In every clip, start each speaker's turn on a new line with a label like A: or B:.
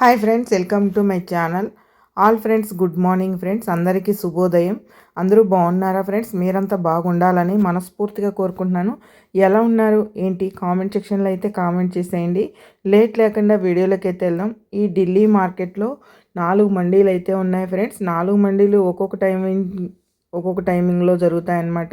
A: Hi friends welcome to my channel. All friends good morning friends. అందరికీ శుభోదయం. అందరూ బాగున్నారా ఫ్రెండ్స్? మీరంతా బాగుండాలని మనస్ఫూర్తిగా కోరుకుంటున్నాను. ఎలా ఉన్నారు? ఏంటి? కామెంట్ సెక్షన్లో అయితే కామెంట్ చేసేయండి. లేట్ లేకుండా వీడియోలోకి అయితే వెళ్దాం. ఈ ఢిల్లీ మార్కెట్లో నాలుగు మండీలు అయితే ఉన్నాయి ఫ్రెండ్స్. నాలుగు మండీలు ఒక్కొక్క టైం ఒక్కొక్క టైమింగ్లో జరుగుతాయన్నమాట.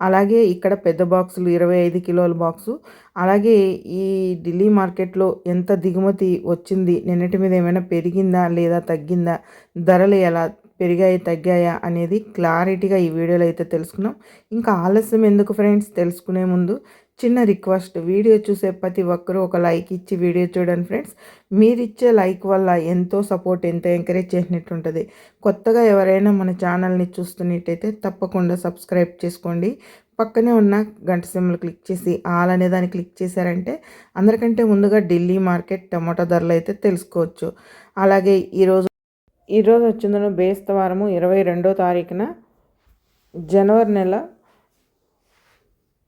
A: అలాగే ఇక్కడ పెద్ద బాక్సులు ఇరవై ఐదు కిలోల బాక్సు. అలాగే ఈ ఢిల్లీ మార్కెట్లో ఎంత దిగుమతి వచ్చింది నిన్నటి మీద ఏమైనా పెరిగిందా లేదా తగ్గిందా ధరలు ఎలా పెరిగాయి తగ్గాయా అనేది క్లారిటీగా ఈ వీడియోలో అయితే తెలుసుకున్నాం. ఇంకా ఆలస్యం ఎందుకు ఫ్రెండ్స్? తెలుసుకునే ముందు చిన్న రిక్వెస్ట్. వీడియో చూసే ప్రతి ఒక్కరూ ఒక లైక్ ఇచ్చి వీడియో చూడండి ఫ్రెండ్స్. మీరిచ్చే లైక్ వల్ల ఎంతో సపోర్ట్ ఎంతో ఎంకరేజ్ చేసినట్టు ఉంటుంది. కొత్తగా ఎవరైనా మన ఛానల్ని చూస్తున్నట్టయితే తప్పకుండా సబ్స్క్రైబ్ చేసుకోండి. పక్కనే ఉన్న గంట సిమ్లు క్లిక్ చేసి ఆల్ అనే దాన్ని క్లిక్ చేశారంటే అందరికంటే ముందుగా ఢిల్లీ మార్కెట్ టమాటా ధరలు అయితే తెలుసుకోవచ్చు. అలాగే ఈరోజు ఈరోజు వచ్చిందను బేస్తవారము ఇరవై రెండో తారీఖున జనవరి నెల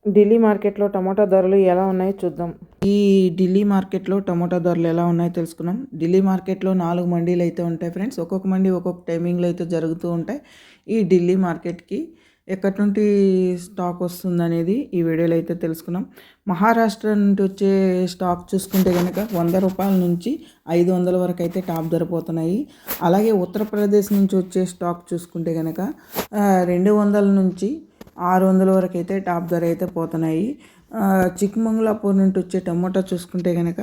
A: ఢిల్లీ మార్కెట్లో టమాటా ధరలు ఎలా ఉన్నాయో చూద్దాం. ఈ ఢిల్లీ మార్కెట్లో టమాటా ధరలు ఎలా ఉన్నాయో తెలుసుకున్నాం ఢిల్లీ మార్కెట్లో నాలుగు మండీలు అయితే ఉంటాయి ఫ్రెండ్స్. ఒక్కొక్క మండి ఒక్కొక్క టైమింగ్లో అయితే జరుగుతూ ఉంటాయి. ఈ ఢిల్లీ మార్కెట్కి ఎక్కడి నుండి స్టాక్ వస్తుందనేది ఈ వీడియోలో అయితే తెలుసుకున్నాం మహారాష్ట్ర నుండి వచ్చే స్టాక్ చూసుకుంటే కనుక వంద రూపాయల నుంచి ఐదు వందల వరకు అయితే టాప్ ధరపోతున్నాయి. అలాగే ఉత్తరప్రదేశ్ నుంచి వచ్చే స్టాక్ చూసుకుంటే కనుక రెండు వందల నుంచి ఆరు వందల వరకు అయితే టాప్ ధర అయితే పోతున్నాయి. చిక్మంగళాపూర్ నుండి వచ్చే టమోటా చూసుకుంటే కనుక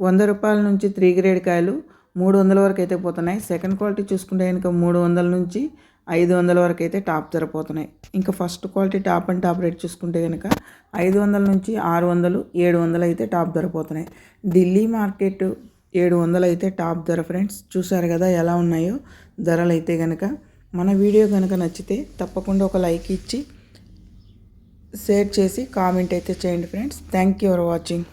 A: వంద రూపాయల నుంచి త్రీ గ్రేడ్ కాయలు మూడు వందల వరకు అయితే పోతున్నాయి. సెకండ్ క్వాలిటీ చూసుకుంటే కనుక మూడు వందల నుంచి ఐదు వందల వరకు అయితే టాప్ ధర పోతున్నాయి ఇంకా first quality top and top rate చూసుకుంటే కనుక ఐదు వందల నుంచి ఆరు వందలు ఏడు వందలు అయితే టాప్ ధర పోతున్నాయి ఢిల్లీ మార్కెట్ ఏడు వందలు అయితే టాప్ ధర ఫ్రెండ్స్. చూసారు కదా ఎలా ఉన్నాయో ధరలు అయితే కనుక మన వీడియో కనుక నచ్చితే తప్పకుండా ఒక లైక్ ఇచ్చి షేర్ చేసి కామెంట్ అయితే చేయండి friends. Thank you for watching.